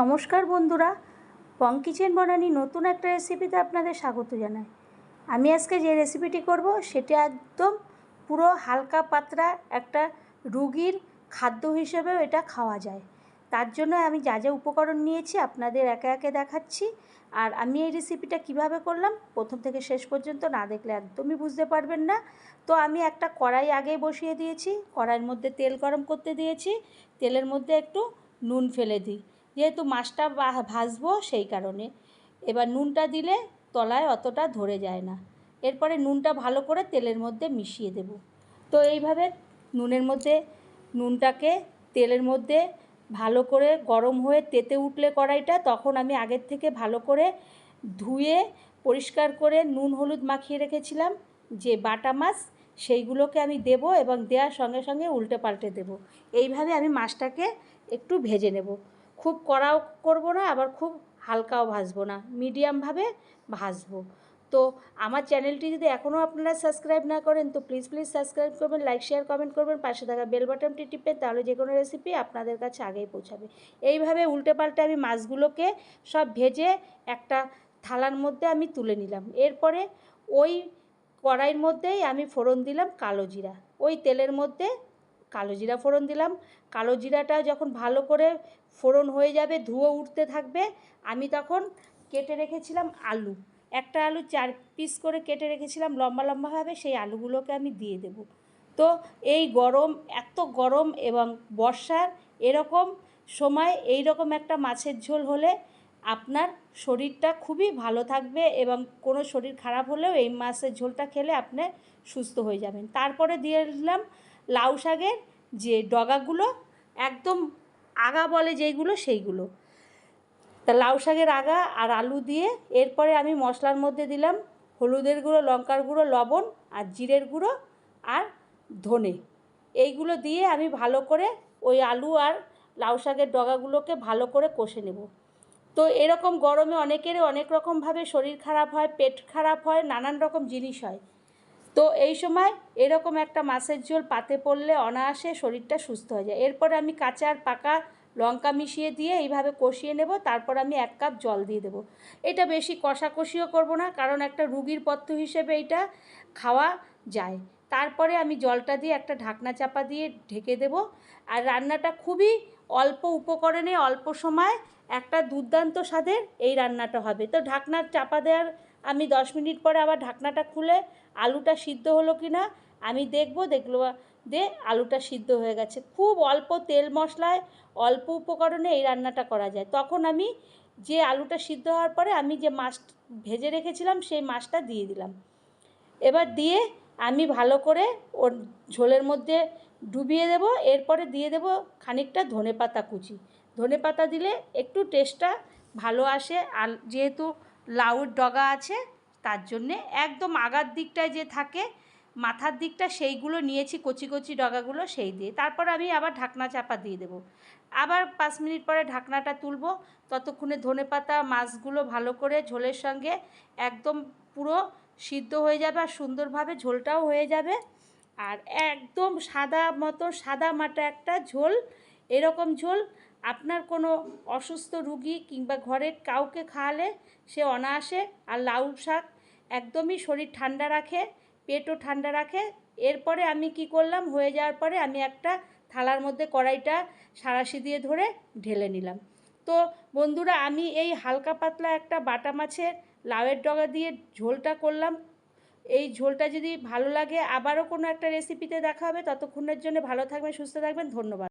নমস্কার বন্ধুরা পং কিচেন বনানি নতুন একটা রেসিপিতে আপনাদের স্বাগত জানাই। আমি আজকে যে রেসিপিটি করব, সেটা একদম পুরো হালকা পাতলা একটা রুগীর খাদ্য হিসেবেও এটা খাওয়া যায়। তার জন্য আমি যা যা উপকরণ নিয়েছি আপনাদের একে একে দেখাচ্ছি। আর আমি এই রেসিপিটা কীভাবে করলাম, প্রথম থেকে শেষ পর্যন্ত না দেখলে একদমই বুঝতে পারবেন না। তো আমি একটা কড়াই আগেই বসিয়ে দিয়েছি, কড়াইয়ের মধ্যে তেল গরম করতে দিয়েছি। তেলের মধ্যে একটু নুন ফেলে দিই। যেহেতু মাছটা ভাজবো সেই কারণে। এবার নুনটা দিলে তলায় অতটা ধরে যায় না। এরপরে নুনটা ভালো করে তেলের মধ্যে মিশিয়ে দেব। তো এইভাবে নুনের মধ্যে, নুনটাকে তেলের মধ্যে ভালো করে গরম হয়ে তেতে উঠলে কড়াইটা, তখন আমি আগের থেকে ভালো করে ধুয়ে পরিষ্কার করে নুন হলুদ মাখিয়ে রেখেছিলাম। যে বাটা মাছ, সেইগুলোকে আমি দেব এবং দেওয়ার সঙ্গে সঙ্গে উল্টে পাল্টে দেব। এইভাবে আমি মাছটাকে একটু ভেজে নেব। খুব কড়াও করব না, আবার খুব হালকাও ভাজবো না মিডিয়ামভাবে ভাজবো। তো আমার চ্যানেলটি যদি এখনও আপনারা সাবস্ক্রাইব না করেন, তো প্লিজ প্লিজ সাবস্ক্রাইব করবেন লাইক শেয়ার কমেন্ট করবেন, পাশে থাকা বেল বাটনটি টিপবেন, তাহলে যে কোনো রেসিপি আপনাদের কাছে আগেই পৌঁছাবে। এইভাবে উল্টে পাল্টে আমি মাছগুলোকে সব ভেজে একটা থালার মধ্যে আমি তুলে নিলাম। এরপরে ওই কড়াইয়ের মধ্যেই আমি ফোড়ন দিলাম কালো জিরা। ওই তেলের মধ্যে কালো জিরা ফোড়ন দিলাম। কালো জিরাটা যখন ভালো করে ফোড়ন হয়ে যাবে, ধুয়ো উঠতে থাকবে, আমি তখন কেটে রেখেছিলাম আলু। একটা আলু চার পিস করে কেটে রেখেছিলাম লম্বা লম্বাভাবে সেই আলুগুলোকে আমি দিয়ে দেব। তো এই গরম, এত গরম এবং বর্ষার এরকম সময় এই রকম একটা মাছের ঝোল হলে আপনার শরীরটা খুবই ভালো থাকবে এবং কোনো শরীর খারাপ হলেও এই মাছের ঝোলটা খেলে আপনি সুস্থ হয়ে যাবেন। তারপরে দিয়ে দিলাম লাউ শাকের যে ডগাগুলো, একদম আগা বলে যেইগুলো সেইগুলো। তা লাউ শাকের আগা আর আলু দিয়ে এরপরে আমি মশলার মধ্যে দিলাম হলুদের গুঁড়ো, লঙ্কার গুঁড়ো, লবণ আর জিরের গুঁড়ো আর ধনে। এইগুলো দিয়ে আমি ভালো করে ওই আলু আর লাউ শাকের ডগাগুলোকে ভালো করে কষে নেব। তো এরকম গরমে অনেকের অনেক রকমভাবে শরীর খারাপ হয়, পেট খারাপ হয়, নানান রকম জিনিস হয়। তো এই সময় এরকম একটা মাছের ঝোল পাতে পড়লে অনায়াসে শরীরটা সুস্থ হয়ে যায়। এরপরে আমি কাঁচা আর পাকা লঙ্কা মিশিয়ে দিয়ে এইভাবে কষিয়ে নেব, তারপর আমি এক কাপ জল দিয়ে দেবো। এটা বেশি কষাকষিও করব না, কারণ একটা রুগীর পথ্য হিসেবে এটা খাওয়া যায়। তারপরে আমি জলটা দিয়ে একটা ঢাকনা চাপা দিয়ে ঢেকে দেব। আর রান্নাটা খুবই অল্প উপকরণে অল্প সময় একটা দুর্দান্ত স্বাদের এই রান্নাটা হবে। তো ঢাকনা চাপা দেওয়ার আমি দশ মিনিট পরে আবার ঢাকনাটা খুলে আলুটা সিদ্ধ হলো কি না আমি দেখব, দেখল দিয়ে আলুটা সিদ্ধ হয়ে গেছে। খুব অল্প তেল মশলায় অল্প উপকরণে এই রান্নাটা করা যায়। তখন আমি যে আলুটা সিদ্ধ হওয়ার পরে আমি যে মাছ ভেজে রেখেছিলাম সেই মাছটা দিয়ে দিলাম। এবার দিয়ে আমি ভালো করে ওর ঝোলের মধ্যে ডুবিয়ে দেব, এরপরে দিয়ে দেব খানিকটা ধনে পাতা কুচি। ধনে পাতা দিলে একটু টেস্টটা ভালো আসে, আর যেহেতু লাউর ডগা আছে, তার জন্যে একদম আগার দিকটায় যে থাকে, মাথার দিকটা সেইগুলো নিয়েছি, কচি কচি ডগাগুলো সেই দিয়ে। তারপর আমি আবার ঢাকনা চাপা দিয়ে দেবো। আবার পাঁচ মিনিট পরে ঢাকনাটা তুলব। ততক্ষণে ধনে পাতা, মাছগুলো ভালো করে ঝোলের সঙ্গে একদম পুরো সিদ্ধ হয়ে যাবে আর সুন্দরভাবে ঝোলটাও হয়ে যাবে। আর একদম সাদা মতো, সাদা মাটা একটা ঝোল এরকম ঝোল আপনার কোনো অসুস্থ রুগী কিংবা ঘরে কাউকে খাওয়ালে সে অনায়াসে আর লাউ শাক একদমই শরীর ঠান্ডা রাখে, পেটও ঠান্ডা রাখে। এরপরে আমি কি করলাম? হয়ে যাওয়ার পরে আমি একটা থালার মধ্যে কড়াইটা সারাশি দিয়ে ধরে ঢেলে নিলাম। তো বন্ধুরা, আমি এই হালকা পাতলা একটা বাটা মাছের লাউয়ের ডগা দিয়ে ঝোলটা করলাম। এই ঝোলটা যদি ভালো লাগে, আবারও কোনো একটা রেসিপিতে দেখা হবে। ততক্ষণের জন্য ভালো থাকবেন, সুস্থ থাকবেন। ধন্যবাদ।